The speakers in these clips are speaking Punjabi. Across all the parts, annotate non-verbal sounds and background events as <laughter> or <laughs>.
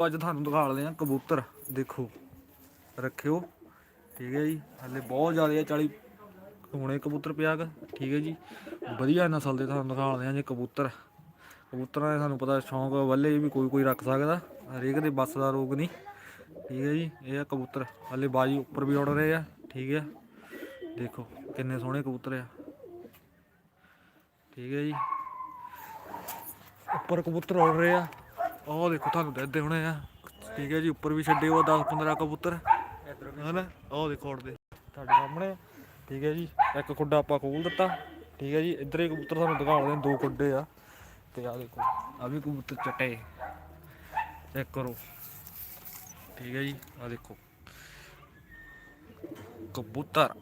ਅੱਜ ਤੁਹਾਨੂੰ ਦਿਖਾਉਂਦੇ ਆ ਕਬੂਤਰ। ਦੇਖੋ, ਰੱਖਿਓ। ਠੀਕ ਹੈ ਜੀ, ਹਲੇ ਬਹੁਤ ਜ਼ਿਆਦਾ ਆ 40 ਹੁਣੇ ਕਬੂਤਰ ਪਿਆ ਗਾ ਠੀਕ ਹੈ ਜੀ, ਵਧੀਆ ਨਸਲ ਦੇ ਤੁਹਾਨੂੰ ਦਿਖਾਉਂਦੇ ਆ ਜੇ ਕਬੂਤਰ। ਕਬੂਤਰਾਂ ਦੇ ਤੁਹਾਨੂੰ ਪਤਾ ਸ਼ੌਂਕ ਵੱਲੇ ਵੀ ਕੋਈ ਕੋਈ ਰੱਖ ਸਕਦਾ, ਹਰੇਕ ਦੇ ਬੱਸ ਦਾ ਰੋਗ ਨਹੀਂ। ਠੀਕ ਹੈ ਜੀ, ਇਹ ਆ ਕਬੂਤਰ, ਹਲੇ ਬਾਜੀ ਉੱਪਰ ਵੀ ਉੱਡ ਰਹੇ ਆ। ਠੀਕ ਹੈ, ਦੇਖੋ ਕਿੰਨੇ ਸੋਹਣੇ ਕਬੂਤਰ ਆ। ਠੀਕ ਹੈ ਜੀ, ਉੱਪਰ ਕਬੂਤਰ ਉੱਡ ਰਹੇ ਆ। ਉਹ ਦੇਖੋ ਤੁਹਾਨੂੰ ਦੱਸਦੇ ਹੋਣੇ ਆ। ਠੀਕ ਹੈ ਜੀ, ਉੱਪਰ ਵੀ ਛੱਡੇ ਉਹ 10 15 ਕਬੂਤਰ। ਹਨਾ? ਉਹ ਦੇਖੋ ਉੜਦੇ ਤੁਹਾਡੇ ਸਾਹਮਣੇ। ਠੀਕ ਹੈ ਜੀ, ਇੱਕ ਖੁੱਡਾ ਆਪਾਂ ਖੋਲ ਦਿੱਤਾ। ਠੀਕ ਹੈ ਜੀ, ਇੱਧਰ ਹੀ ਕਬੂਤਰ ਤੁਹਾਨੂੰ ਦਿਖਾਉਂਦੇ ਨੇ, ਦੋ ਖੁੱਡੇ ਆ। ਤੇ ਆ ਦੇਖੋ ਆ ਵੀ ਕਬੂਤਰ ਚਟੇ। ਚੈੱਕ ਕਰੋ। ਠੀਕ ਹੈ ਜੀ ਆ ਦੇਖੋ। ਕਬੂਤਰ।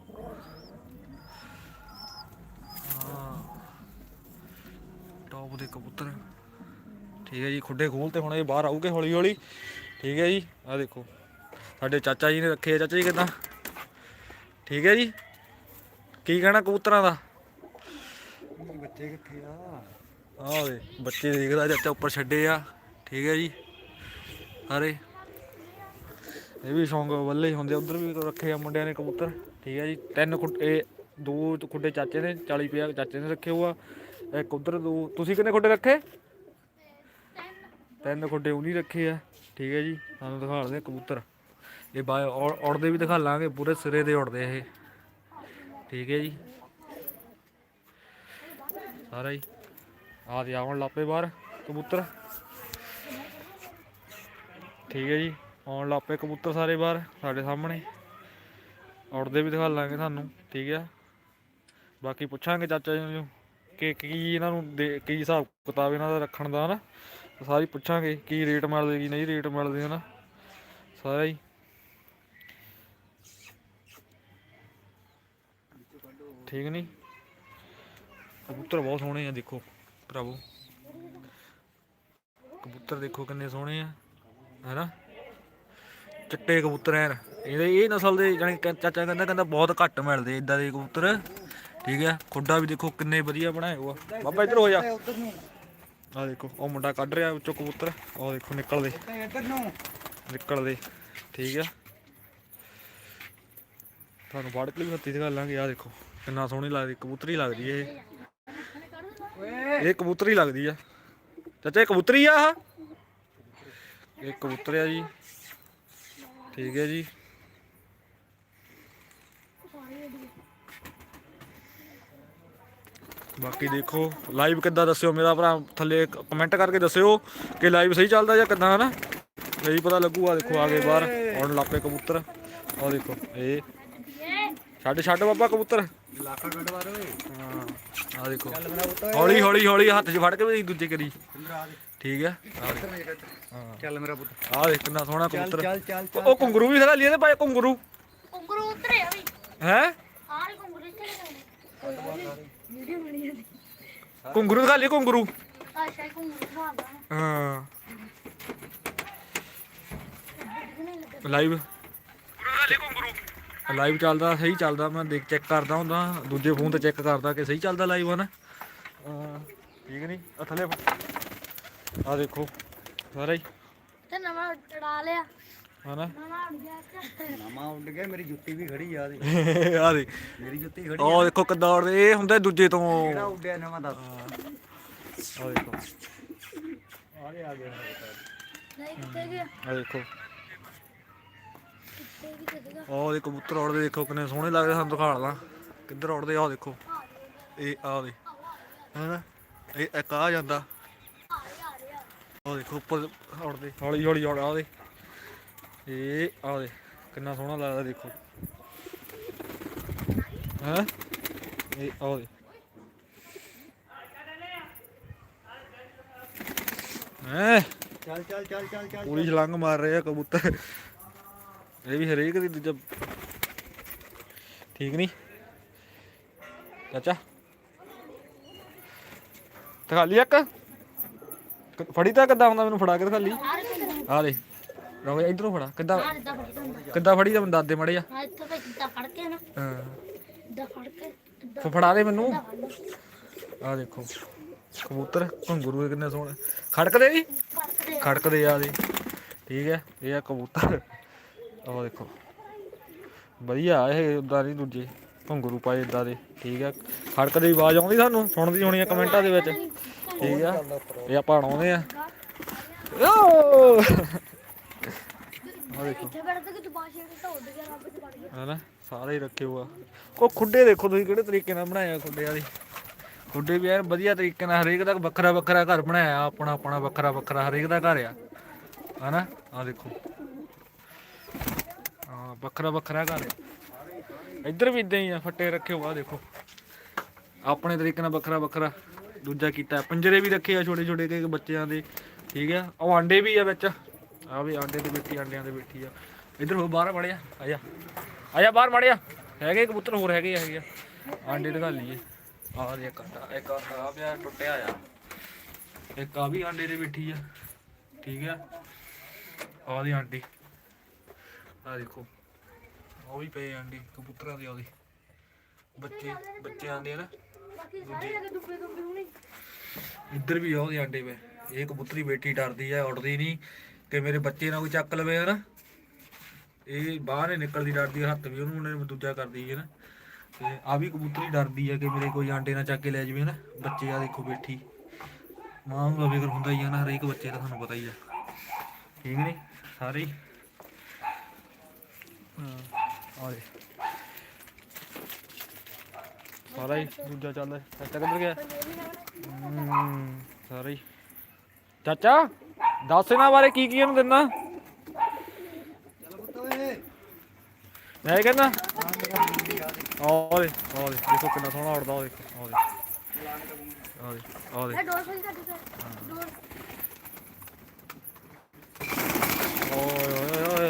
ਟੌਪ ਦੇ ਕਬੂਤਰ। ਠੀਕ ਹੈ ਜੀ, ਖੁੱਡੇ ਖੋਲ ਤੇ ਹੁਣ ਇਹ ਬਾਹਰ ਆਊਗੇ ਹੌਲੀ ਹੌਲੀ। ਠੀਕ ਹੈ ਜੀ ਆ ਦੇਖੋ। ਸਾਡੇ ਚਾਚਾ ਜੀ ਨੇ ਰੱਖੇ ਆ, ਚਾਚਾ ਜੀ ਕਿਦਾਂ? ਠੀਕ ਹੈ ਜੀ। ਕੀ ਕਹਿਣਾ ਕਬੂਤਰਾਂ ਦਾ? ਬੱਚੇ ਕਿੱਥੇ ਆ ਆਹ ਵੇ, ਬੱਚੇ ਦੇਖਦਾ ਚਾਚਾ ਉੱਪਰ ਛੱਡੇ ਆ। ਠੀਕ ਹੈ ਜੀ, ਸਾਰੇ। ਇਹ ਵੀ ਸ਼ੌਂਕ ਵੱਲੇ ਹੁੰਦੇ ਉਧਰ ਵੀ ਰੱਖੇ ਆ ਮੁੰਡਿਆਂ ਨੇ ਕਬੂਤਰ। ਠੀਕ ਹੈ ਜੀ, ਤਿੰਨ ਖੁੱਡੇ ਦੋ ਖੁੱਡੇ ਚਾਚੇ ਨੇ 40 ਪਿਆ ਚਾਚੇ ਨੇ ਰੱਖੇ ਹੋਆ ਇੱਕ ਉਧਰ ਦੋ, ਤੁਸੀਂ ਕਿੰਨੇ ਖੁੱਡੇ ਰੱਖੇ? ਤਿੰਨ ਖੁੱਡੇ ਉਹਨੀ ਰੱਖੇ ਆ। ਠੀਕ ਹੈ ਜੀ, ਤੁਹਾਨੂੰ ਦਿਖਾ ਲਦੇ ਕਬੂਤਰ। ਇਹ ਬਾ ਉੜਦੇ ਵੀ ਦਿਖਾ ਲਾਂਗੇ, ਪੂਰੇ ਸਿਰੇ ਦੇ ਉੜਦੇ ਇਹ। ਠੀਕ ਹੈ ਜੀ। ਸਾਰਾ ਹੀ। ਆ ਤੇ ਆਉਣ ਲੱਪੇ ਬਾਹਰ ਕਬੂਤਰ। ਠੀਕ ਹੈ ਜੀ, ਆਉਣ ਲੱਪੇ ਕਬੂਤਰ ਸਾਰੇ ਬਾਹਰ, ਸਾਡੇ ਸਾਹਮਣੇ। ਉੜਦੇ ਵੀ ਦਿਖਾ ਲਾਂਗੇ ਤੁਹਾਨੂੰ, ਠੀਕ ਹੈ। ਬਾਕੀ ਪੁੱਛਾਂਗੇ ਚਾਚਾ ਜੀ ਨੂੰ ਕਿ ਕੀ ਇਹਨਾਂ ਨੂੰ ਦੇ ਕੀ ਹਿਸਾਬ ਕਿਤਾਬ ਇਹਨਾਂ ਦਾ ਰੱਖਣ ਦਾ ਹਨਾ ਸਾਰੀ ਪੁੱਛਾਂਗੇ ਕੀ ਰੇਟ ਮਿਲਦੇ, ਕੀ ਨਹੀਂ ਰੇਟ ਮਿਲਦੇ, ਹਨਾ? ਸਾਰਾ ਹੀ। ਠੀਕ ਨਹੀਂ ਕਬੂਤਰ ਬਹੁਤ ਸੋਹਣੇ ਆ, ਦੇਖੋ, ਭਰਾਵੋ। ਕਬੂਤਰ ਦੇਖੋ ਕਿੰਨੇ ਸੋਹਣੇ ਆ, ਹੈਨਾ? ਚਿੱਟੇ ਕਬੂਤਰ ਐ ਇਹਦੇ, ਇਹ ਨਸਲ ਦੇ ਜਾਨੀ ਚਾਚਾ ਕਹਿੰਦਾ ਕਹਿੰਦਾ ਬਹੁਤ ਘੱਟ ਮਿਲਦੇ ਇਦਾਂ ਦੇ ਕਬੂਤਰ। ਠੀਕ ਹੈ ਖੁੱਡਾ ਵੀ ਦੇਖੋ ਕਿੰਨੇ ਵਧੀਆ ਬਣਾਏ ਹੋਆ ਬਾਬਾ ਇੱਧਰ ਹੋ ਜਾ। ਆ ਦੇਖੋ ਉਹ ਮੁੰਡਾ ਕੱਢ ਰਿਹਾ ਵਿੱਚੋਂ ਕਬੂਤਰ। ਉਹ ਦੇਖੋ ਨਿਕਲਦੇ ਇੱਧਰ ਨੂੰ। ਨਿਕਲਦੇ ਠੀਕ ਆ। ਤੁਹਾਨੂੰ ਫੜ ਕੇ ਵੀ ਹੱਥੀ ਦਿਖਾ ਲਾਂਗੇ ਆ ਦੇਖੋ ਕਿੰਨਾ ਸੋਹਣੀ ਲੱਗਦੀ ਕਬੂਤਰੀ ਲੱਗਦੀ ਇਹ। ਇਹ ਕਬੂਤਰੀ ਲੱਗਦੀ ਆ। ਚਾਚਾ ਇਹ ਕਬੂਤਰੀ ਆ ਇਹ ਕਬੂਤਰ ਆ ਜੀ। ਠੀਕ ਹੈ ਜੀ। ਬਾਕੀ ਦੇਖੋ ਲਾਈਵ ਕਿੱਦਾਂ ਦੱਸਿਓ ਮੇਰਾ ਭਰਾ ਥੱਲੇ ਕਮੈਂਟ ਕਰਕੇ ਦੱਸਿਓ ਕਿ ਲਾਈਵ ਸਹੀ ਚੱਲਦਾ ਜਾਂ ਕਿੱਦਾਂ ਹਨਾ? ਸਹੀ ਪਤਾ ਲੱਗੂਗਾ ਦੇਖੋ ਆਗੇ ਬਾਹਰ ਆਉਣ ਲੱਪੇ ਕਬੂਤਰ। ਆ ਦੇਖੋ ਇਹ ਛੱਡ ਛੱਡ ਬਾਬਾ ਕਬੂਤਰ। ਲਾਖਾ ਕੱਢ ਵਾਰ ਓਏ ਹਾਂ ਆ ਦੇਖੋ। ਚੱਲ ਮੇਰਾ ਪੁੱਤ ਹੌਲੀ ਹੌਲੀ ਹੌਲੀ ਹੱਥ 'ਚ ਫੜ ਕੇ ਵੀ ਦੂਜੇ ਕਰੀ। ਆ ਠੀਕ ਹੈ? ਆ ਚੱਲ ਮੇਰਾ ਪੁੱਤ। ਆ ਦੇਖ ਕਿੰਨਾ ਸੋਹਣਾ ਕਬੂਤਰ। ਚੱਲ ਚੱਲ ਚੱਲ। ਉਹ ਘੁੰਗਰੂ ਵੀ ਖੜਾ ਲਿਆ ਤੇ ਭਾਈ ਘੁੰਗਰੂ। ਕੁੰਗਰੂ ਉਤਰੇ ਵੀ। ਹੈ? ਆਰੇ ਕੁੰਗਰੂ ਇੱਥੇ ਵੀਡੀਓ ਦਿਖਾ ਲਈ ਘੁੰਗਰੂ। ਅੱਛਾ ਹਾਂ। ਲਾਈਵ ਲਾਈਵ ਚੱਲਦਾ ਸਹੀ ਚੱਲਦਾ ਮੈਂ ਦੇਖ ਚੈੱਕ ਕਰਦਾ ਹੁੰਦਾ। ਦੂਜੇ ਫੋਨ ਤੇ ਚੈੱਕ ਕਰਦਾ ਕਿ ਸਹੀ ਚੱਲਦਾ ਲਾਈਵ ਹਨਾ। ਠੀਕ ਨਹੀਂ ਆ ਥੱਲੇ। ਆ ਦੇਖੋ ਸਾਰਾ। ਹੀ ਤੇ ਨਵਾਂ ਚੜਾ ਲਿਆ। ਹਨਾ? ਨਵਾਂ ਉੱਡ ਗਿਆ ਮੇਰੀ ਜੁੱਤੀ ਵੀ ਖੜੀ ਆ ਦੇ ਆ ਦੇ ਮੇਰੀ ਜੁੱਤੀ ਖੜੀ ਉਹ ਦੇਖੋ ਕਿੱਦਾਂ ਉੜਦੇ ਇਹ ਹੁੰਦੇ ਦੂਜੇ ਤੋਂ। ਕਿਹੜਾ ਉੱਡਿਆ ਨਵਾਂ ਦੱਸ। ਆ ਦੇਖੋ। ਆ ਗਿਆ ਆ ਗਿਆ। ਨਹੀਂ ਕਿੱਥੇ ਗਿਆ? ਆ ਦੇਖੋ। ਉਹ ਦੇ ਕਬੂਤਰ ਉੜਦੇ ਦੇਖੋ ਕਿੰਨੇ ਸੋਹਣੇ ਲੱਗਦੇ ਸਾਨੂੰ ਦਿਖਾੜਦਾ ਕਿੱਧਰ ਉੜਦੇ ਆ ਦੇਖੋ। ਇਹ ਆ ਦੇ ਹੈਨਾ? ਇਹ ਇੱਕ ਆ ਜਾਂਦਾ। ਉਹ ਦੇਖੋ ਉੱਪਰ ਉੜਦੇ ਹੌਲੀ ਹੌਲੀ ਉੜ ਆ ਇਹ ਆ ਦੇ ਕਿੰਨਾ ਸੋਹਣਾ ਲੱਗਦਾ ਦੇਖੋ। ਹੈ? ਇਹ ਆ ਦੇ ਹੈ? ਚੱਲ ਚੱਲ ਚੱਲ ਚੱਲ ਚੱਲ ਪੂਰੀ ਛਲੰਗ ਮਾਰ ਰਹੇ ਆ ਕਬੂਤਰ। ਇਹ ਵੀ ਹਰੇਕ ਦੀ ਦੂਜਾ। ਠੀਕ ਨਹੀਂ ਚਾਚਾ। ਦਿਖਾ ਲਈ ਇੱਕ। ਫੜੀ ਤਾਂ ਕਿੱਦਾਂ ਹੁੰਦਾ ਮੈਨੂੰ ਫੜਾ ਕੇ ਦਿਖਾ ਲਈ। ਆਰੇ ਕੁੰਗਰੂ ਆ ਦੇ ਰੋ ਇਧਰੋਂ ਫੜਾ ਕਿੱਦਾਂ ਦਾ ਫੜ ਕਿੱਦਾਂ ਫੜੀ ਤਾਂ ਮੈਨੂੰ ਦੱਸ ਦੇ ਮੜੇ ਆ? ਆ ਇੱਥੇ ਤੇ ਕਿੱਦਾਂ ਫੜ ਕੇ ਨਾ। ਹਾਂ। ਇੱਦਾਂ ਫੜ ਕੇ ਇੱਦਾਂ ਫੜਾ ਦੇ ਮੈਨੂੰ। ਇੱਦਾਂ ਫੜ ਲਓ। ਆ ਦੇਖੋ ਕਬੂਤਰ ਘੁੰਗਰੂ ਦੇ ਕਿੰਨੇ ਸੋਹਣੇ। ਖੜਕਦੇ ਜੀ ਫੜ ਕੇ ਖੜਕਦੇ ਆ ਦੇ ਠੀਕ ਹੈ ਇਹ ਆ ਕਬੂਤਰ। ਉਹ ਦੇਖੋ। ਵਧੀਆ ਇਹ ਉਦਾਂ ਨਹੀਂ ਦੂਜੇ ਘੁੰਗਰੂ ਪਾਏ ਇਦਾਂ ਦੇ। ਠੀਕ ਹੈ ਖੜਕਦੇ ਦੀ ਆਵਾਜ਼ ਆਉਂਦੀ ਸਾਨੂੰ ਸੁਣਦੀ ਹੋਣੀ ਆ ਕਮੈਂਟਾਂ ਦੇ ਵਿੱਚ। ਠੀਕ ਆ ਇਹ ਆਪਾਂ ਆਉਣੇ ਆ। ਓ ਦੇਖੋ। ਇੱਥੇ ਬੈਠਦਾ ਕਿ ਤੂੰ ਬਾਸ਼ੇ ਤੇ ਉੱਡ ਗਿਆ ਰੱਬ ਤੇ ਵੜ ਗਿਆ ਹਨਾ ਸਾਰੇ ਹੀ ਰੱਖੇ ਹੋਆ। ਉਹ ਖੁੱਡੇ ਦੇਖੋ ਤੁਸੀਂ ਕਿਹੜੇ ਤਰੀਕੇ ਨਾਲ ਬਣਾਏ ਆ ਖੁੱਡੇ ਵਾਲੀ। ਖੁੱਡੇ ਵੀ ਐਨ ਵਧੀਆ ਤਰੀਕੇ ਨਾਲ ਹਰੇਕ ਦਾ ਵੱਖਰਾ ਵੱਖਰਾ ਘਰ ਬਣਾਇਆ ਆਪਣਾ ਆਪਣਾ ਵੱਖਰਾ ਵੱਖਰਾ ਹਰੇਕ ਦਾ ਘਰ ਆ। ਹਨਾ ਆ ਦੇਖੋ। ਹਾਂ ਵੱਖਰਾ ਵੱਖਰਾ ਘਰ ਆ। ਇੱਧਰ ਵੀ ਇਦਾਂ ਹੀ ਆ ਫੱਟੇ ਰੱਖੇ ਹੋਆ ਦੇਖੋ। ਆਪਣੇ ਤਰੀਕੇ ਨਾਲ ਵੱਖਰਾ ਵੱਖਰਾ। ਦੂਜਾ ਕੀਤਾ ਪਿੰਜਰੇ ਵੀ ਰੱਖੇ ਆ ਛੋਟੇ ਛੋਟੇ ਕੇ ਬੱਚਿਆਂ ਦੇ। ਠੀਕ ਆ? ਉਹ ਆਂਡੇ ਵੀ ਆ ਵਿੱਚ। ਆ ਵੀ ਆਂਡੇ ਦੇ ਬੈਠੀ ਆਂਡਿਆਂ ਦੇ ਬੈਠੀ ਆ। ਇੱਧਰ ਹੋ ਬਾਹਰ ਮੜਿਆ ਆ ਜਾ। ਆ ਜਾ ਬਾਹਰ ਮੜਿਆ ਹੈਗੇ ਕਬੂਤਰ ਹੋਰ ਹੈਗੇ ਆ, ਹੈਗੇ ਆ। ਆਂਡੇ ਦਿਖਾ ਲਈਏ। ਆਹ ਦੇ ਇੱਕ ਆਂਡਾ ਇੱਕ ਆ ਪਿਆ ਟੁੱਟਿਆ ਆ। ਇੱਕ ਆ ਵੀ ਆਂਡੇ ਦੇ ਬੈਠੀ ਆ। ਠੀਕ ਆ। ਆਹ ਦੀ ਆਂਡੀ। ਆ ਦੇਖੋ। ਉਹ ਵੀ ਪਏ ਆਂਡੇ ਕਬੂਤਰਾਂ ਦੇ ਉਹਦੇ। ਬੱਚੇ ਬੱਚੇ ਆਂਦੇ ਆ ਨਾ ਇੱਧਰ ਵੀ ਆ ਉਹਦੇ ਆਂਡੇ ਪਏ। ਇਹ ਕਬੂਤਰੀ ਬੈਠੀ ਡਰਦੀ ਆ ਉੱਡਦੀ ਨਹੀਂ। ਕਿ ਮੇਰੇ ਬੱਚੇ ਨਾ ਕੋਈ ਚੱਕ ਲਵੇ ਹਨਾ ਇਹ ਬਾਹਰ ਹੀ ਨਿਕਲਦੀ, ਡਰਦੀ ਹੱਥ ਵੀ ਉਹਨੂੰ ਉਹਨੇ ਦੂਜਾ ਕਰਦੀ ਹੈ ਨਾ। ਤੇ ਆ ਵੀ ਕਬੂਤਰੀ ਡਰਦੀ ਆ ਕਿ ਮੇਰੇ ਕੋਈ ਆਂਡੇ ਨਾ ਚੱਕ ਕੇ ਲੈ ਜਾਵੇ ਨਾ। ਬੱਚੇ ਆ ਦੇਖੋ ਬੈਠੀ। ਮਾਂ ਨੂੰ ਫਿਕਰ ਹੁੰਦਾ ਹੀ ਆ ਨਾ, ਹਰੇਕ ਬੱਚੇ ਦਾ ਤੁਹਾਨੂੰ ਪਤਾ ਹੀ ਆ। ਠੀਕ ਨਹੀਂ ਸਾਰੇ ਹੀ? ਸਾਰਾ ਹੀ ਦੂਜਾ ਚੱਲ। ਚਾਚਾ ਕਿੱਧਰ ਗਿਆ? ਸਾਰਾ ਹੀ। ਚਾਚਾ? ਦੱਸ ਇਹਨਾਂ ਬਾਰੇ ਕੀ ਕੀ ਇਹਨੂੰ ਦਿੰਦਾ? ਮੈਂ ਕਹਿੰਦਾ? ਆਹ ਦੇ ਦੇਖੋ ਕਿੰਨਾ ਸੋਹਣਾ ਉੜਦਾ ਉਹ ਦੇਖੋ ਦੇ ਆਹ ਦੇ ਇਹ ਡੋਰ ਫੜੀ ਕੱਢ ਕੇ ਡੋਰ। ਓਏ ਓਏ ਓਏ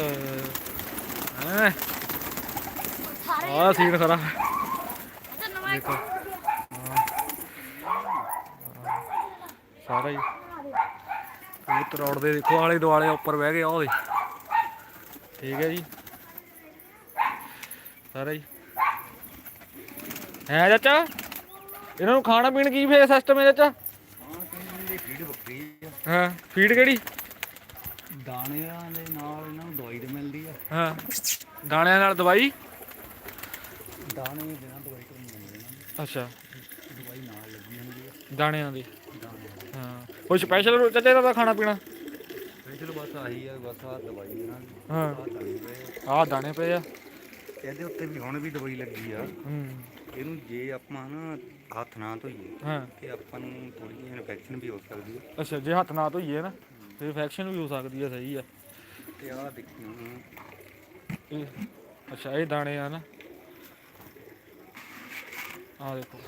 ਹੈਂ ਸਾਰੇ ਆਹ ਸੀਨ ਖਰਾ। ਇੱਕ। ਸਾਰਾ ਹੀ। ਕਬੂਤਰ ਉੜਦੇ ਦੇਖੋ ਆਲੇ ਦੁਆਲੇ ਉੱਪਰ ਬਹਿ ਗਏ ਉਹਦੇ। ਠੀਕ ਹੈ ਜੀ। ਸਾਰਾ ਹੀ ਹੈ ਚਾਚਾ? ਇਹਨਾਂ ਨੂੰ ਖਾਣਾ ਪੀਣ ਕੀ ਫੇਰ ਸਿਸਟਮ ਹੈ ਚਾਚਾ? ਹਾਂ ਦੀ ਫੀਡ ਬੱਕਰੀ ਆ ਹਾਂ ਫੀਡ ਕਿਹੜੀ? ਦਾਣਿਆਂ ਦੇ ਨਾਲ ਇਹਨਾਂ ਨੂੰ ਦਵਾਈ ਤੇ ਮਿਲਦੀ ਆ। ਹਾਂ ਦਾਣਿਆਂ ਨਾਲ ਦਵਾਈ? ਦਾਣੇ ਬਿਨਾਂ ਦਵਾਈ ਤੋਂ ਨਹੀਂ ਮਿਲਦੇ ਇਹਨਾਂ ਨੂੰ ਅੱਛਾ। ਦਵਾਈ ਨਾਲ ਲੱਗੀ ਹੁੰਦੀ ਆ। ਦਾਣਿਆਂ ਦੀ। ਕੋਈ ਸਪੈਸ਼ਲ ਚਾਚਾ ਇਹਦਾ ਖਾਣਾ ਪੀਣਾ। ਸਪੈਸ਼ਲ ਬਸ ਆਹੀ ਆ ਬਸ ਆ ਦਵਾਈ ਦੀ ਹਾਂ। ਆ। ਦਾਣੇ ਪਏ ਆ। ਇਹਦੇ ਉੱਤੇ ਵੀ ਹੁਣ ਵੀ ਦਵਾਈ ਲੱਗੀ ਆ। ਹੂੰ। ਇਹਨੂੰ ਜੇ ਆਪਾਂ ਨਾ ਹੱਥ ਨਾ ਧੋਈਏ ਹਾਂ। ਤੇ ਆਪਾਂ ਨੂੰ ਥੋੜੀ ਜਿਹੀ ਇਨਫੈਕਸ਼ਨ ਵੀ ਹੋ ਸਕਦੀ ਹੈ ਅੱਛਾ ਜੇ ਹੱਥ ਨਾ ਧੋਈਏ ਨਾ ਤੇ ਇਨਫੈਕਸ਼ਨ ਵੀ ਹੋ ਸਕਦੀ ਹੈ ਸਹੀ ਆ। ਤੇ ਆਹ ਦੇਖੋ ਇਹ ਅੱਛਾ ਇਹ ਦਾਣੇ ਆ ਨਾ। ਆ ਦੇਖੋ।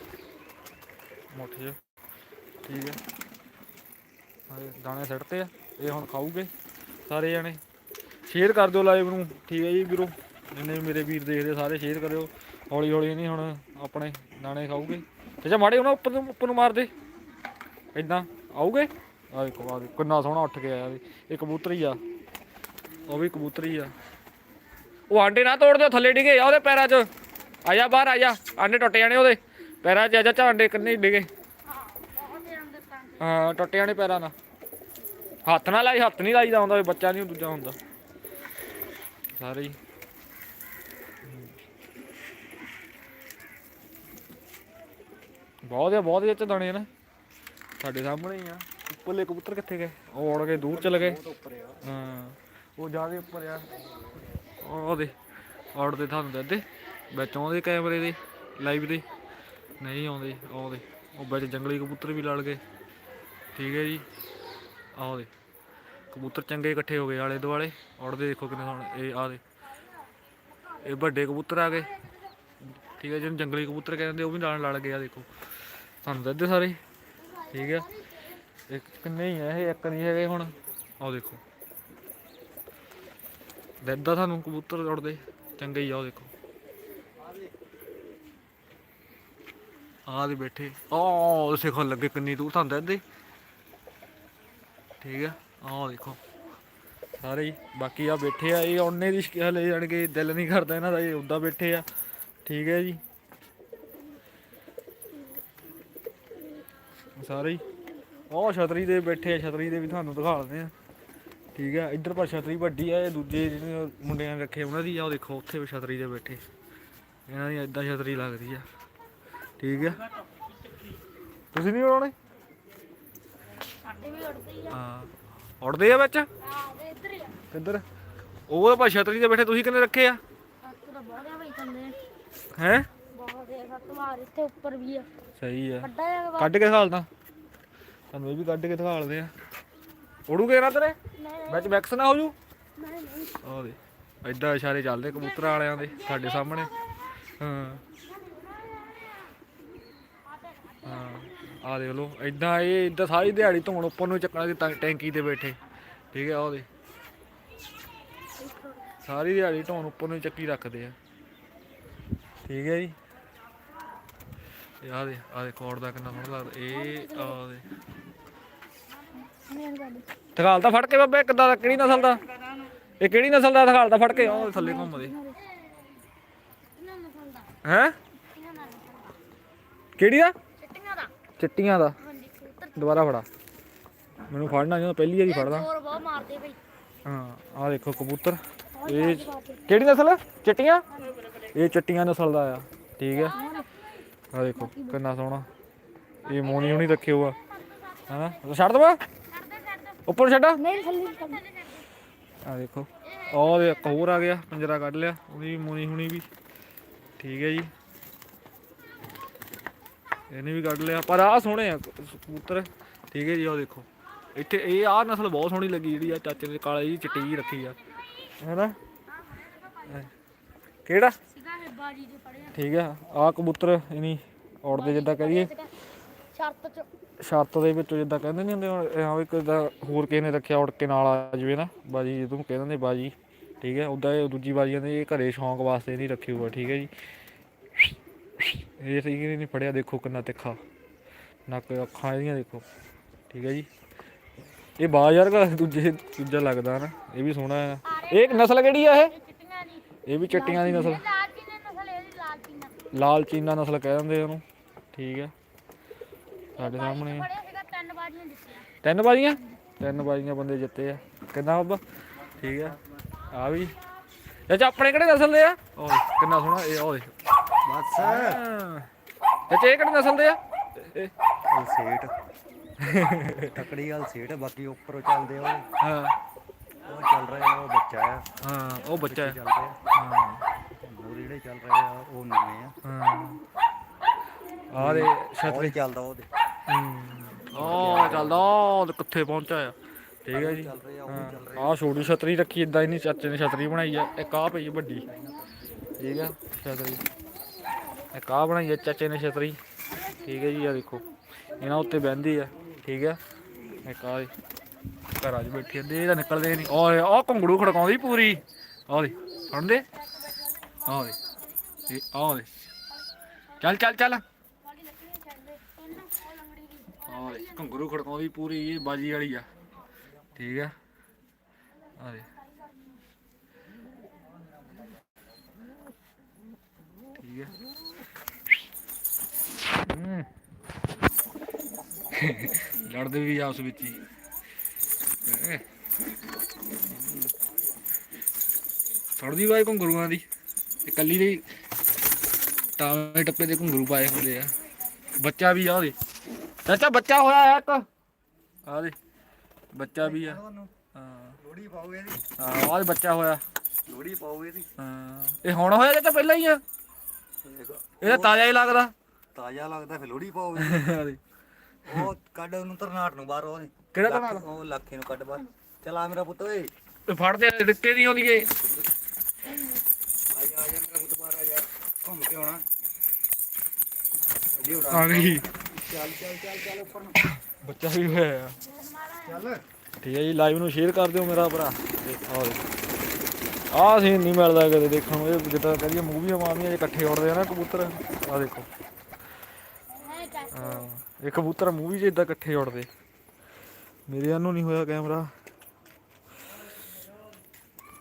ਮੋਟੇ ਜਿਹੇ। ਠੀਕ ਹੈ ਆ। ਦਾਣੇ ਸਿੱਟਤੇ ਆ, ਇਹ ਹੁਣ ਖਾਊਗੇ ਸਾਰੇ ਜਣੇ। ਸ਼ੇਅਰ ਕਰ ਦਿਓ ਲਾਈਵ ਨੂੰ, ਠੀਕ ਹੈ ਜੀ ਵੀਰੋ। ਜਿੰਨੇ ਵੀ ਮੇਰੇ ਵੀਰ ਦੇਖਦੇ ਸਾਰੇ ਸ਼ੇਅਰ ਕਰਿਓ। ਹੌਲੀ ਹੌਲੀ ਨਹੀਂ ਹੁਣ ਆਪਣੇ ਦਾਣੇ ਖਾਊਗੇ। ਚਾਚਾ ਮਾੜੇ ਉਹਨਾਂ ਉੱਪਰ ਨੂੰ ਉੱਪਰ ਨੂੰ ਮਾਰ ਦੇ। ਇਦਾਂ ਆਉਗੇ ਆ ਦੇਖੋ ਆ ਦੇਖੋ, ਕਿੰਨਾ ਸੋਹਣਾ ਉੱਠ ਕੇ ਆਇਆ ਵੀ ਇਹ ਕਬੂਤਰ ਹੀ ਆ। ਉਹ ਵੀ ਕਬੂਤਰ ਹੀ ਆ। ਉਹ ਆਂਡੇ ਨਾ ਤੋੜ ਦਿਓ, ਥੱਲੇ ਡਿਗੇ ਆ ਉਹਦੇ ਪੈਰਾਂ 'ਚ। ਆ ਜਾ ਬਾਹਰ, ਆ ਜਾ। ਆਂਡੇ ਟੁੱਟ ਜਾਣੇ ਉਹਦੇ। ਪੈਰਾਂ 'ਚ ਆ ਜਾ ਆਂਡੇ ਕਿੰਨੇ ਡਿਗੇ। ਹਾਂ ਟੁੱਟ ਜਾਣੇ ਪੈਰਾਂ ਨਾਲ ਹੱਥ ਨਾਲ ਲਾਈ ਹੱਥ ਨਹੀਂ ਲਾਈਦਾ ਹੁੰਦਾ ਬੱਚਾ ਨਹੀਂ ਦੂਜਾ ਹੁੰਦਾ। ਸਾਰੇ ਹੀ। ਬਹੁਤ ਆ ਬਹੁਤ ਦਾਣੇ ਨਾ। ਸਾਡੇ ਸਾਹਮਣੇ ਹੀ ਆ। ਉੱਪਰਲੇ ਕਬੂਤਰ ਕਿੱਥੇ ਗਏ? ਉਹ ਉੜ ਕੇ ਦੂਰ ਚਲੇ ਗਏ। ਹਾਂ ਉਹ ਜ਼ਿਆਦਾ ਉੱਪਰ ਆ। ਉਹ ਉਹਦੇ ਆਉੜਦੇ ਤੁਹਾਨੂੰ ਦੱਸਦੇ ਵਿੱਚ ਆਉਂਦੇ ਕੈਮਰੇ ਦੇ ਲਾਈਵ ਦੇ। ਨਹੀਂ ਆਉਂਦੇ ਆਉਂਦੇ। ਉਹ ਵਿੱਚ ਜੰਗਲੀ ਕਬੂਤਰ ਵੀ ਲੜ ਗਏ। ਠੀਕ ਹੈ ਜੀ। ਆਉਂਦੇ ਕਬੂਤਰ ਚੰਗੇ ਇਕੱਠੇ ਹੋ ਗਏ ਆਲੇ ਦੁਆਲੇ। ਉੜਦੇ ਦੇਖੋ ਕਿੰਨੇ ਸੋਹਣੇ, ਇਹ ਆ ਦੇ ਇਹ ਵੱਡੇ ਕਬੂਤਰ ਆ ਗਏ। ਠੀਕ ਹੈ, ਜਿਹਨੂੰ ਜੰਗਲੀ ਕਬੂਤਰ ਕਹਿੰਦੇ ਉਹ ਵੀ ਨਾਲ ਲੜ ਗਏ ਆ ਦੇਖੋ। ਤੁਹਾਨੂੰ ਦੱਸਦੇ ਸਾਰੇ। ਠੀਕ ਹੈ। ਇੱਕ ਕਿੰਨੇ ਹੀ ਆ ਇਹ, ਇੱਕ ਨਹੀਂ ਹੈਗੇ ਹੁਣ। ਆਹ ਦੇਖੋ। ਦੱਦਾ ਤੁਹਾਨੂੰ ਕਬੂਤਰ ਉੜਦੇ। ਚੰਗੇ ਹੀ ਆ ਉਹ ਦੇਖੋ। ਆਹ ਦੇ ਬੈਠੇ। ਆਹ ਸਿਖਣ ਲੱਗੇ ਕਿੰਨੀ ਦੂਰ ਤੁਹਾਨੂੰ ਦੱਸਦੇ। ਠੀਕ ਆ? ਆਹ ਦੇਖੋ। ਸਾਰੇ ਹੀ, ਬਾਕੀ ਆ ਬੈਠੇ ਆ, ਇਹ ਉਹਨੇ ਦੀ ਸ਼ਕ- ਹਲੇ ਜਾਣਗੇ ਦਿਲ ਨਹੀਂ ਕਰਦਾ ਇਹਨਾਂ ਦਾ, ਇਹ ਉੱਦਾਂ ਬੈਠੇ ਆ। ਠੀਕ ਹੈ ਜੀ। ਸਾਰੇ ਹੀ। ਉਹ ਛਤਰੀ ਦੇ ਬੈਠੇ ਆ, ਛਤਰੀ ਦੇ ਵੀ ਤੁਹਾਨੂੰ ਦਿਖਾ ਦਿੰਦੇ ਆ। ਠੀਕ ਆ, ਇੱਧਰ ਪਰ ਛਤਰੀ ਵੱਡੀ ਆ, ਇਹ ਦੂਜੇ ਜਿਹੜੇ ਮੁੰਡਿਆਂ ਨੇ ਰੱਖੇ, ਉਹਨਾਂ ਦੀ ਆ, ਉਹ ਦੇਖੋ, ਉੱਥੇ ਵੀ ਛਤਰੀ ਦੇ ਬੈਠੇ। ਇਹਨਾਂ ਦੀ ਏਦਾਂ ਛਤਰੀ ਲੱਗਦੀ ਆ। ਠੀਕ ਆ। ਤੁਸੀਂ ਨਹੀਂ ਉਡਾਉਣੇ ਸਾਡੇ ਵੀ ਉੱਡਦੇ ਹੀ ਆ। ਹਾਂ। ਉੜਦੇ ਆ ਵਿੱਚ? ਆ ਦੇ ਇੱਧਰ ਹੀ ਆ। ਕਿੱਧਰ? ਉਹ ਪਰ ਛਤਰੀ ਦੇ ਬੈਠੇ ਤੁਸੀਂ ਕਿੰਨੇ ਰੱਖੇ ਆ? ਹੱਥ ਤਾਂ ਬਹੁਤ ਆ ਬਈ ਥੱਲੇ। ਹੈ? ਬਹੁਤ ਦੇ ਸੱਤ ਮਾਰ ਇੱਥੇ ਉੱਪਰ ਵੀ ਆ। ਸਹੀ ਆ। ਵੱਡਾ ਕੱਢ ਕੇ ਦਿਖਾਲਦਾ ਤੁਹਾਨੂੰ ਇਹ ਵੀ ਕੱਢ ਕੇ ਦਿਖਾਲਦੇ ਆ। ਉੜੂਗੇ ਨਾ ਤੇਰੇ? ਨਹੀਂ। ਵਿੱਚ ਮਿਕਸ ਨਾ ਹੋ ਜੂ ਨਹੀਂ ਨਹੀਂ। ਆਹ ਦੇ ਐਦਾਂ ਇਸ਼ਾਰੇ ਚੱਲਦੇ ਕਬੂਤਰਾਂ ਵਾਲਿਆਂ ਦੇ ਸਾਡੇ ਸਾਹਮਣੇ। ਹਾਂ। ਆ ਦੇਖ ਲਓ ਐਦਾਂ ਇਹ ਇਦਾਂ ਸਾਰੀ ਦਿਹਾੜੀ ਧੋਣ ਉੱਪਰ ਨੂੰ ਚੱਕਣਾ ਦੀ ਟੈਂਕੀ ਤੇ ਬੈਠੇ। ਠੀਕ ਹੈ ਉਹਦੇ ਸਾਰੀ ਦਿਹਾੜੀ ਧੋਣ ਉੱਪਰ ਨੂੰ ਚੱਕੀ ਰੱਖਦੇ ਆ। ਠੀਕ ਹੈ ਜੀ। ਇਹ ਆ ਦੇ ਆ ਦੇ ਕੋਡ ਦਾ ਕਿੰਨਾ ਸੋਹਣਾ ਲੱਗਦਾ। ਇਹ ਆ ਦੇ ਨਹੀਂ ਗੱਲ ਫੜ ਕੇ ਬੱਬੇ, ਕਿੱਦਾਂ ਦਾ, ਕਿਹੜੀ ਨਸਲ ਦਾ? ਇਹ ਕਿਹੜੀ ਨਸਲ ਦਾ ਦਿਖਾਲ ਦਾ ਫੜ ਕੇ ਉਹ ਥੱਲੇ ਘੁੰਮਦੇ ਇਹਨਾਂ ਹੈ? ਕਿਹੜੀ ਦਾ ਚਿੱਟੀਆਂ ਦਾ। ਹਾਂਜੀ ਕਬੂਤਰ ਦੁਬਾਰਾ ਫੜਾ। ਮੈਨੂੰ ਫੜਨਾ ਜਦੋਂ ਪਹਿਲੀ ਵਾਰੀ ਫੜਦਾ। ਜ਼ੋਰ ਬਹੁਤ ਮਾਰਦੇ ਬਈ। ਹਾਂ ਆਹ ਦੇਖੋ ਕਬੂਤਰ। ਇਹ ਕਿਹੜੀ ਨਸਲ? ਚਿੱਟੀਆਂ? ਇਹ ਚਿੱਟੀਆਂ ਨਸਲ ਦਾ ਆ। ਠੀਕ ਹੈ ਆਹ ਦੇਖੋ ਕਿੰਨਾ ਸੋਹਣਾ। ਇਹ ਮੋਨੀ ਹੁਣੀ ਰੱਖੇ ਹੋਆ ਹਾਂ ਛੱਡ ਦਵਾ। ਉੱਪਰ ਛੱਡਾ। ਨਹੀਂ ਥੱਲੇ ਆ ਦੇਖੋ। ਉਹ ਇੱਕ ਹੋਰ ਆ ਗਿਆ ਪੰਜਰਾ ਕੱਢ ਲਿਆ। ਉਹਦੀ ਵੀ ਮੋਨੀ ਹੁਣੀ ਵੀ। ਠੀਕ ਹੈ ਜੀ। ਇਹਨੇ ਵੀ ਕੱਢ ਲਿਆ ਪਰ ਆਹ ਸੋਹਣੇ ਆ ਕਬੂਤਰ। ਠੀਕ ਹੈ ਜੀ ਉਹ ਦੇਖੋ। ਇੱਥੇ ਇਹ ਆਹ ਨਸਲ ਬਹੁਤ ਸੋਹਣੀ ਲੱਗੀ ਜਿਹੜੀ ਆ ਚਾਚੇ ਨੇ ਕਾਲੇ ਜੀ ਚਿੱਟੀ ਜੀ ਰੱਖੀ ਆ। ਹੈਨਾ? ਕਿਹੜਾ? ਸਿੱਧਾ ਹੈ ਬਾਜੀ ਦੇ ਪੜੇ ਠੀਕ ਆ ਆਹ ਕਬੂਤਰ ਇਨੀ ਉੜਦੇ ਜਿੱਦਾਂ ਕਰੀਏ। ਸ਼ਰਤ ਚ। ਛੱਤ ਦੇ ਵਿੱਚੋਂ ਜਿੱਦਾਂ ਕਹਿੰਦੇ ਨਹੀਂ ਹੁੰਦੇ ਹਾਂ ਵੀ ਕਿਦਾਂ ਹੋਰ ਕਿਸੇ ਨੇ ਰੱਖਿਆ ਉੜ ਕੇ ਨਾਲ ਆ ਜਵੇ ਨਾ ਬਾਜੀ ਜਦੋਂ ਕਹਿੰਦੇ ਨੇ ਬਾਜੀ। ਠੀਕ ਹੈ ਉਦਾਂ ਇਹ ਦੂਜੀ ਬਾਜੀਆਂ ਨੇ ਇਹ ਘਰੇ ਸ਼ੌਂਕ ਵਾਸਤੇ ਨਹੀਂ ਰੱਖੀ ਹੋਇਆ ਠੀਕ ਹੈ ਜੀ। ਇਹ ਸਹੀ ਨਹੀਂ ਫੜਿਆ ਦੇਖੋ ਕਿੰਨਾ ਤਿੱਖਾ। ਨੱਕ ਅੱਖਾਂ ਇਹਦੀਆਂ ਦੇਖੋ। ਠੀਕ ਹੈ ਜੀ। ਇਹ ਬਾਜ਼ਾਰ ਦੂਜੇ, ਦੂਜਾ ਲੱਗਦਾ ਨਾ, ਇਹ ਵੀ ਸੋਹਣਾ ਹੈ ਇਹ ਨਸਲ ਕਿਹੜੀ ਆ ਇਹ? ਇਹ ਵੀ ਚਿੱਟੀਆਂ ਦੀ ਨਸਲ। ਲਾਲ ਨਸਲ ਚੀਨਾ ਨਸਲ ਕਹਿ ਦਿੰਦੇ ਉਹਨੂੰ। ਠੀਕ ਹੈ। ਸਾਡੇ ਸਾਹਮਣੇ ਤਿੰਨ ਬਾਜੀਆਂ? ਤਿੰਨ ਬਾਜੀਆਂ ਬੰਦੇ ਜਿੱਤੇ ਆ। ਕਿੰਨਾ ਬੱਬਾ? ਠੀਕ ਆ ਆ ਵੀ। ਚਾਚਾ ਆਪਣੇ ਕਿਹੜੇ ਨਸਲ ਦੇ ਆ? ਉਹ ਕਿੰਨਾ ਸੋਹਣਾ। ਇਹ ਉਹ ਬਸ। ਚਾਚਾ ਇਹ ਕਿਹੜੇ ਨਸਲ ਦੇ ਆ? ਇਹ- ਹਲ ਸੇਟ ਤਕੜੀ ਹਲ ਸੇਟ ਬਾਕੀ ਉੱਪਰੋਂ ਚੱਲਦੇ ਆ ਉਹ। ਹਾਂ। ਉਹ ਚੱਲ ਰਿਹਾ ਉਹ ਬੱਚਾ ਆ। ਹਾਂ ਉਹ ਬੱਚਾ ਹੈ ਚੱਲ ਰਿਹਾ ਹਾਂ। ਹੋਰ ਜਿਹੜੇ ਚੱਲ ਰਹੇ ਆ ਉਹ ਨਵੇਂ ਆ। ਹਾਂ। ਆ ਦੇ ਉਹ ਛਤਰੀ ਚੱਲਦਾ ਉਹਦੇ ਉਹ ਚੱਲਦਾ ਉਹ ਕਿੱਥੇ ਪਹੁੰਚਾ ਆ। ਠੀਕ ਹੈ ਜੀ। ਆ ਛੋਟੀ ਛਤਰੀ ਰੱਖੀ ਇਦਾਂ ਹੀ ਨਹੀਂ ਚਾਚੇ ਨੇ ਛਤਰੀ ਬਣਾਈ ਆ। ਇੱਕ ਆਹ ਪਈ ਆ ਵੱਡੀ। ਠੀਕ ਆ ਛਤਰੀ। ਇੱਕ ਆਹ ਬਣਾਈ ਆ ਚਾਚੇ ਨੇ ਛਤਰੀ। ਠੀਕ ਹੈ ਜੀ ਆ ਦੇਖੋ। ਇਹਨਾਂ ਉੱਤੇ ਬਹਿੰਦੀ ਆ, ਠੀਕ ਆ। ਇੱਕ ਆਹ ਘਰਾਂ 'ਚ ਬੈਠੀ ਹੁੰਦੀ ਇਹ ਤਾਂ ਨਿਕਲਦੇ ਨਹੀਂ। ਓਏ, ਆਹ ਘੁੰਗੜੂ ਖੜਕਾਉਂਦੀ ਪੂਰੀ। ਆਹ ਦੇ। ਸੁਣਦੇ ਆਹ ਦੇ ਇਹ ਆਹ ਦੇ ਚੱਲ ਚੱਲ ਚੱਲ। ਆਹ ਦੇ ਘੁੰਗਰੂ ਖੜਕਾਉਂਦੀ ਪੂਰੀ, ਇਹ ਬਾਜੀ ਵਾਲੀ ਆ। ਠੀਕ ਆ। ਆ ਦੇ ਠੀਕ ਹੈ ਲੜਦੇ ਵੀ ਆਪਸ ਵਿੱਚ ਹੀ। ਛੱਡਦੀ ਬਾਈ ਘੁੰਗਰੂਆਂ ਦੀ। ਇਹ ਕੱਲੀ ਦੇ ਟਾਵੇਂ ਟੱਪੇ ਦੇ ਘੁੰਗਰੂ ਪਾਏ ਹੁੰਦੇ ਆ। ਬੱਚਾ ਵੀ ਆ ਉਹਦੇ। ਚਾਚਾ ਬੱਚਾ ਹੋਇਆ ਆ ਇੱਕ। ਆ ਦੇ। ਬੱਚਾ ਵੀ ਆ। ਹਾਂ ਲੋੜੀ ਇਹਦੀ। ਹਾਂ ਬੱਚਾ ਹੋਇਆ। ਲੋੜੀ ਪਾਓਗੇ ਇਹਦੀ। ਹਾਂ। ਇਹ ਹੁਣ ਹੋਇਆ ਜਾਂ ਪਹਿਲਾਂ ਹੀ ਆ? ਇਹ ਤਾਂ ਤਾਜ਼ਾ ਹੀ ਲੱਗਦਾ। ਤਾਜ਼ਾ ਲੱਗਦਾ ਫਿਰ ਲੋੜੀ <laughs> ਦੇ। ਉਹ ਕੱਢ ਉਹਨੂੰ ਤਰਨਾਟ ਨੂੰ ਬਾਹਰ ਉਹਦੇ। ਕਿਹੜਾ ਲੱਖ- ਤਰਨਾਟ? ਉਹ ਲੱਖੇ ਨੂੰ ਕੱਢ ਬਾਹਰ। ਚਲ ਆ ਮੇਰਾ ਪੁੱਤ ਓਏ। ਇਹ ਫੜਦੇ ਦਿੱਤੇ ਨਹੀਂ ਆਉਂਦੀ ਏ ਆ ਜਾ ਆ ਜਾ ਮੇਰਾ ਪੁੱਤ ਬਾਹਰ ਆ ਜਾ। ਘੁੰਮ ਕੇ ਆਉਣਾ। ਜੀ ਉਡਾ ਆ ਗਈ। ਚੱਲ ਚੱਲ ਚੱਲ ਚੱਲ ਉੱਪਰ ਨੂੰ। ਬੱਚਾ ਵੀ ਹੋਇਆ ਆ। ਚੱਲ। ਠੀਕ ਹੈ ਜੀ ਲਾਈਵ ਨੂੰ ਸ਼ੇਅਰ ਕਰ ਦਿਓ ਮੇਰਾ ਭਰਾ। ਤੇ ਆਹ ਦੇਖੋ। ਆਹ ਸੀਨ ਨਹੀਂ ਮਿਲਦਾ ਕਦੇ ਦੇਖਣ ਨੂੰ। ਇਹ ਜਿੱਦਾਂ ਕਰੀਏ ਮੂਵੀਆਂ ਮਾਵੀਆਂ ਜੇ ਇਕੱਠੇ ਉੜਦੇ ਆ ਨਾ ਕਬੂਤਰ। ਆਹ ਦੇਖੋ। ਹੈ। ਇਹ ਕਬੂਤਰ ਮੂਵੀ 'ਚ ਇਦਾਂ ਇਕੱਠੇ ਉੜਦੇ ਮੇਰੇ ਨੂੰ ਨਹੀਂ ਹੋਇਆ ਕੈਮਰਾ।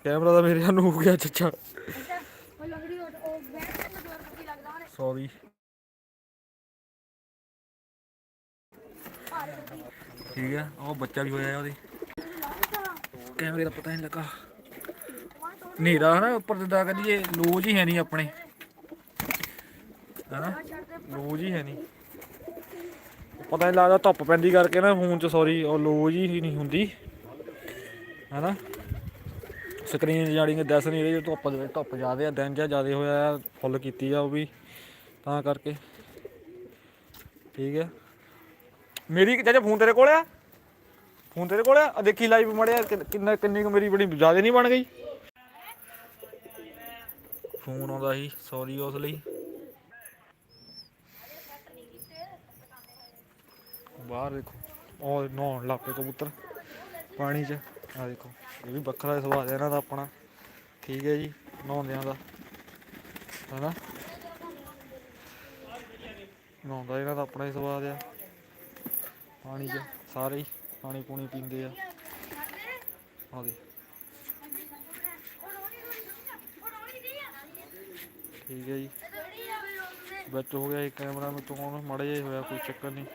ਕੈਮਰਾ ਤਾਂ ਮੇਰੇ ਨੂੰ ਹੋ ਗਿਆ ਚੱਚਾ। ਸੌਰੀ ਠੀਕ ਹੈ ਉਹ ਬੱਚਾ ਵੀ ਹੋਇਆ ਉਹਦੇ। ਕੈਮਰੇ ਦਾ ਪਤਾ ਨਹੀਂ ਲੱਗਾ। ਹਨੇਰਾ ਨਾ ਉੱਪਰ ਜਿੱਦਾਂ ਕਰੀਏ ਲੋਜ ਹੀ ਹੈ ਨਹੀਂ ਆਪਣੇ। ਹਨਾ ਲੋਜ ਹੀ ਹੈ ਨਹੀਂ ਪਤਾ ਨਹੀਂ ਲੱਗਦਾ ਧੁੱਪ ਪੈਂਦੀ ਕਰਕੇ ਨਾ ਫੋਨ 'ਚ ਸੌਰੀ ਉਹ ਲੋਜ ਹੀ ਨਹੀਂ ਹੁੰਦੀ। ਹਨਾ? ਸਕਰੀਨ ਜਾੜੀ ਨੇ ਦੱਸ ਨਹੀਂ ਰਹੀ, ਧੁੱਪ ਦੇ ਧੁੱਪ ਜ਼ਿਆਦੇ ਆ, ਦਿਨ ਜ਼ਿਆਦੇ ਹੋਇਆ ਆ ਫੁੱਲ ਕੀਤੀ ਆ ਉਹ ਵੀ, ਤਾਂ ਕਰਕੇ। ਠੀਕ ਹੈ ਮੇਰੀ ਚਾਚਾ ਫੋਨ ਤੇਰੇ ਕੋਲ ਆ? ਫੋਨ ਤੇਰੇ ਕੋਲ ਆ? ਦੇਖੀ ਲਾਈਵ ਮੜਿਆ ਕਿੰਨਾ, ਕਿੰਨੀ ਕੁ ਮੇਰੀ ਬੜੀ ਜ਼ਿਆਦਾ ਨਹੀਂ ਬਣ ਗਈ। ਫੋਨ ਆਉਂਦਾ ਸੀ ਸੌਰੀ ਉਸ ਲਈ। ਬਾਹਰ ਦੇਖੋ। ਉਹ ਨਹਾਉਣ ਲੱਗ ਪਏ ਕਬੂਤਰ। ਪਾਣੀ 'ਚ। ਆ ਦੇਖੋ, ਇਹ ਵੀ ਵੱਖਰਾ ਸੁਭਾਅ ਹੈ ਇਹਨਾਂ ਦਾ ਆਪਣਾ। ਠੀਕ ਹੈ ਜੀ, ਨਹਾਉਂਦਿਆਂ ਦਾ। ਹਨਾ? ਨਹਾਉਂਦਾ ਇਹਨਾਂ ਦਾ ਆਪਣਾ ਹੀ ਸਵਾਦ ਆ ਪਾਣੀ 'ਚ, ਸਾਰੇ ਹੀ ਪਾਣੀ ਪੂਣੀ ਪੀਂਦੇ ਆ। ਆ ਦੇ ਠੀਕ ਹੈ ਜੀ। ਵਿੱਚ ਹੋ ਗਿਆ ਇਹ ਕੈਮਰਾ ਨੂੰ ਤੋਂ ਮਾੜਾ ਜਿਹਾ ਹੋਇਆ, ਕੋਈ ਚੱਕਰ ਨਹੀਂ।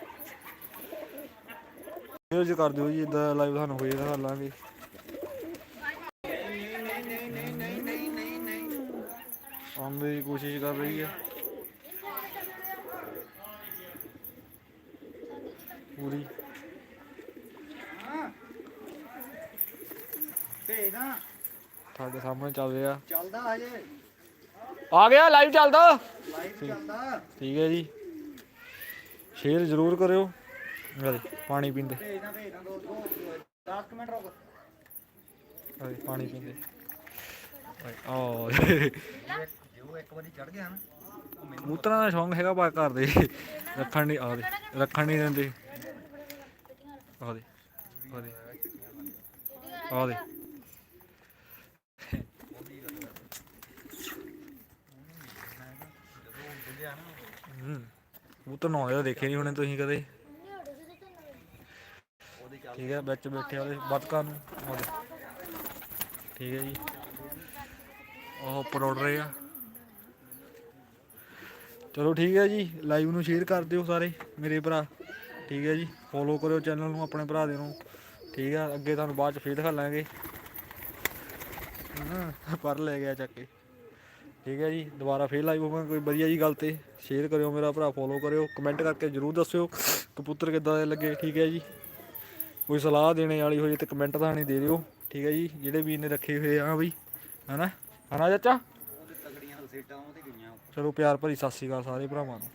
ਇਹ ਜੀ ਕਰ ਦਿਓ ਜੀ ਇਦਾਂ ਲਾਈਵ ਤੁਹਾਨੂੰ ਹੋਏ ਤਾਂ ਲਾਂਗੇ। ਆਉਣ ਦੀ ਕੋਸ਼ਿਸ਼ ਕਰ ਰਹੀ ਹੈ। ਪੂਰੀ। ਭੇਜ ਨਾ ਤੁਹਾਡੇ ਸਾਹਮਣੇ ਚੱਲ ਰਿਹਾ। ਚੱਲਦਾ ਹਜੇ ਆ ਗਿਆ ਲਾਈਵ ਚੱਲਦਾ। ਲਾਈਵ ਚੱਲਦਾ। ਠੀਕ ਹੈ ਜੀ। ਸ਼ੇਅਰ ਜ਼ਰੂਰ ਕਰਿਓ। ਅਰੇ ਪਾਣੀ ਪੀਂਦੇ। ਭੇਜ ਨਾ 10 ਮਿੰਟ ਰੁਕ ਅਰੇ ਪਾਣੀ ਪੀਂਦੇ। ਆ ਜੋ ਇੱਕ ਵਾਰੀ ਚੜ ਗਿਆ ਨਾ ਕਬੂਤਰਾਂ ਦਾ ਸ਼ੌਂਕ ਹੈਗਾ ਬਾ ਘਰ ਦੇ। ਰੱਖਣ ਨਹੀਂ ਆ ਰੱਖਣ ਨਹੀਂ ਦਿੰਦੇ। ਆ ਦੇ ਆ ਹੂੰ। ਕਬੂਤਰ ਨਹਾਉਂਦੇ ਤਾਂ ਦੇਖੇ ਨਹੀਂ ਹੋਣੇ ਤੁਸੀਂ ਕਦੇ। ਠੀਕ ਹੈ, ਵਿੱਚ ਬੈਠੇ ਵਾਲੇ ਬਤਕਾਂ ਨੂੰ ਔਰ ਠੀਕ ਹੈ ਜੀ। ਉਹ ਉੱਪਰ ਉੱਡ ਰਹੇ ਆ। ਚਲੋ ਠੀਕ ਹੈ ਜੀ ਲਾਈਵ ਨੂੰ ਸ਼ੇਅਰ ਕਰ ਦਿਓ ਸਾਰੇ, ਮੇਰੇ ਭਰਾ। ਠੀਕ ਹੈ ਜੀ ਫੋਲੋ ਕਰਿਓ ਚੈਨਲ ਨੂੰ, ਆਪਣੇ ਭਰਾ ਦੇ ਨੂੰ। ਠੀਕ ਆ, ਅੱਗੇ ਤੁਹਾਨੂੰ ਬਾਅਦ ਚ ਫੇਰ ਦਿਖਾ ਲਾਂਗੇ। ਹਾਂ ਪਰ ਲੈ ਗਿਆ ਚੱਕ ਕੇ। ਠੀਕ ਹੈ ਜੀ, ਦੁਬਾਰਾ ਫੇਰ ਲਾਈਵ ਹੋਵਾਂਗੇ, ਕੋਈ ਵਧੀਆ ਜੀ ਗੱਲ ਤੇ। ਸ਼ੇਅਰ ਕਰਿਓ ਮੇਰਾ ਭਰਾ ਫੋਲੋ ਕਰਿਓ। ਕਮੈਂਟ ਕਰਕੇ ਜਰੂਰ ਦੱਸਿਓ ਕਬੂਤਰ ਕਿੱਦਾਂ ਦੇ ਲੱਗੇ। ਠੀਕ ਹੈ ਜੀ। ਕੋਈ ਸਲਾਹ ਦੇਣੇ ਵਾਲੀ ਹੋਈ ਤੇ ਕਮੈਂਟ ਤਾਂ ਨਹੀਂ ਦੇ ਦਿਓ। ਠੀਕ ਹੈ ਜੀ ਜਿਹੜੇ ਵੀ ਇਹਨੇ ਰੱਖੇ ਹੋਏ ਆ ਬਈ ਹਨਾ? ਹਨਾ ਚਾਚਾ? ਚਲੋ ਪਿਆਰ ਭਰੀ ਸਤਿ ਸ਼੍ਰੀ ਅਕਾਲ ਸਾਰੇ ਭਰਾਵਾਂ ਨੂੰ।